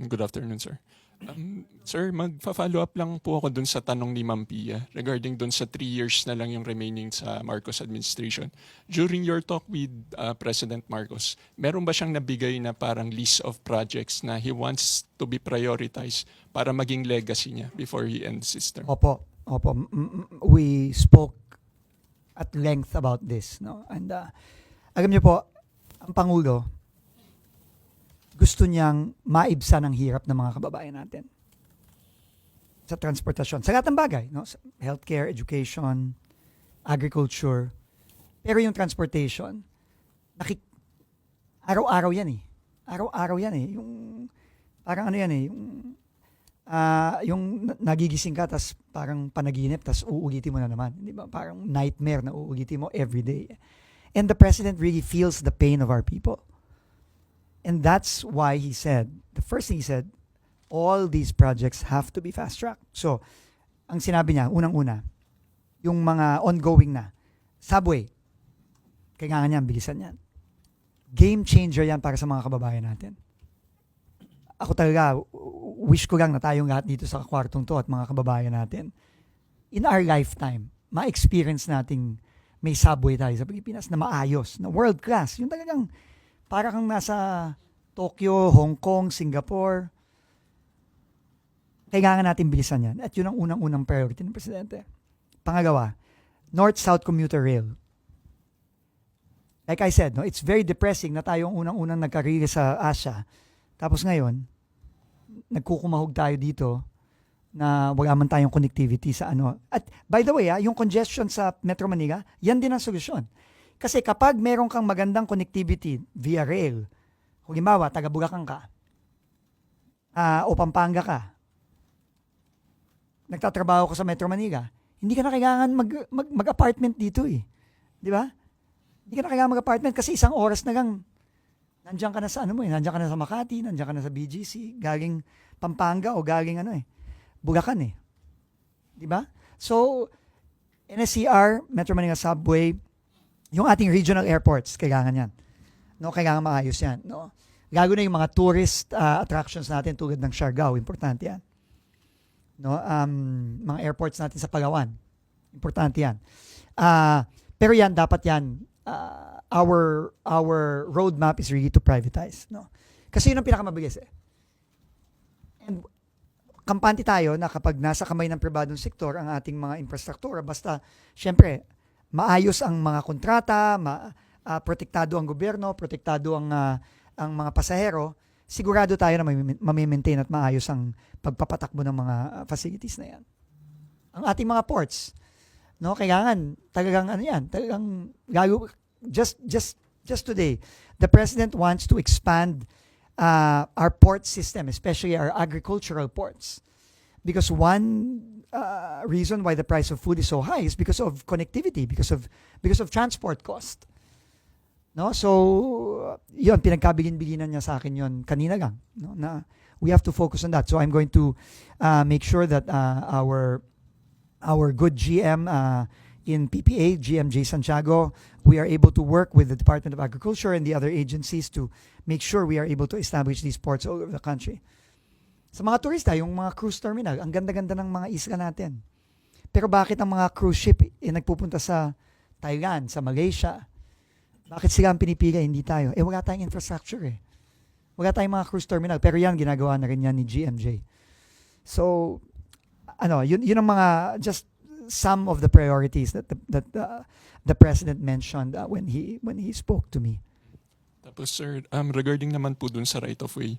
Good afternoon, sir. Um, sir, magfa-follow up lang po ako dun sa tanong ni Ma'am Pia regarding dun sa three years na lang yung remaining sa Marcos administration. During your talk with uh, President Marcos, meron ba siyang nabigay na parang list of projects na he wants to be prioritized para maging legacy niya before he ends his term? Opo, opo. We spoke at length about this, no? And uh, alam niyo po, ang pangulo gusto niyang maibsan ang hirap ng mga kababayan natin sa transportasyon. Sa lahat ng bagay, no? Healthcare, education, agriculture. Pero yung transportation, nakik araw-araw yan eh. Araw-araw yan eh. Yung parang ano yan eh, yung ah yung na- nagigising ka tas parang panaginip tas uulitin mo na naman, 'di ba? Parang nightmare na uulitin mo every day. And the president really feels the pain of our people. And that's why he said, the first thing he said, all these projects have to be fast tracked. So, ang sinabi niya, unang-una, yung mga ongoing na, subway, kailangan niya, bilisan yan. Game changer yan para sa mga kababayan natin ako talaga, wish ko lang na tayong lahat dito sa kwartong to at mga kababayan natin, in our lifetime, ma-experience nating may subway tayo sa Pilipinas na maayos, na world class. Yung talagang para kang nasa Tokyo, Hong Kong, Singapore. Kailangan natin bilisan yan. At yun ang unang-unang priority ng Presidente. Pangalawa, North-South Commuter Rail. Like I said, no, it's very depressing na tayong unang-unang nagkarili sa Asia. Tapos ngayon, nagkukumahog tayo dito na wala man tayong connectivity sa ano. At by the way, ah, yung congestion sa Metro Manila, yan din ang solusyon. Kasi kapag meron kang magandang connectivity via rail, kung halimbawa, taga Bulacan ka, ah, o Pampanga ka, nagtatrabaho ka sa Metro Manila, hindi ka na kailangan mag, mag, mag-apartment dito eh. Di ba? Hindi ka na kailangan mag-apartment kasi isang oras na lang nandiyan ka na sa ano mo eh, nandiyan ka na sa Makati, nandiyan ka na sa BGC, galing Pampanga o galing ano eh, Bulacan eh. Di ba? So, NSCR, Metro Manila Subway, yung ating regional airports, kailangan yan. No, kailangan maayos yan. No? Lalo na yung mga tourist uh, attractions natin tulad ng Siargao, importante yan. No, um, mga airports natin sa Palawan, importante yan. Ah, pero yan, dapat yan, uh, our our roadmap is really to privatize, no? Kasi yun ang pinakamabilis eh. And kampante tayo na kapag nasa kamay ng pribadong sektor ang ating mga infrastruktura, basta syempre maayos ang mga kontrata, ma, ah, protektado ang gobyerno, protektado ang ah, ang mga pasahero, sigurado tayo na mami- mamimaintain at maayos ang pagpapatakbo ng mga ah, facilities na yan. Ang ating mga ports, no, kailangan talagang ano yan, talagang lalo just just just today, the president wants to expand uh, our port system, especially our agricultural ports, because one uh, reason why the price of food is so high is because of connectivity, because of because of transport cost. No, so yun pinagkabilin-bilinan niya sa akin yun kanina lang, no, na we have to focus on that. So I'm going to uh, make sure that uh, our our good GM uh, in PPA, GM J. Santiago, we are able to work with the Department of Agriculture and the other agencies to make sure we are able to establish these ports all over the country. Sa mga turista, yung mga cruise terminal, ang ganda-ganda ng mga isla natin. Pero bakit ang mga cruise ship eh, nagpupunta sa Thailand, sa Malaysia? Bakit sila ang pinipili, hindi tayo? Eh, wala tayong infrastructure eh. Wala tayong mga cruise terminal. Pero yan, ginagawa na rin yan ni GMJ. So, ano, yun, yun ang mga, just some of the priorities that the, that uh, the president mentioned uh, when he when he spoke to me. Tapos sir, um, regarding naman po dun sa right of way,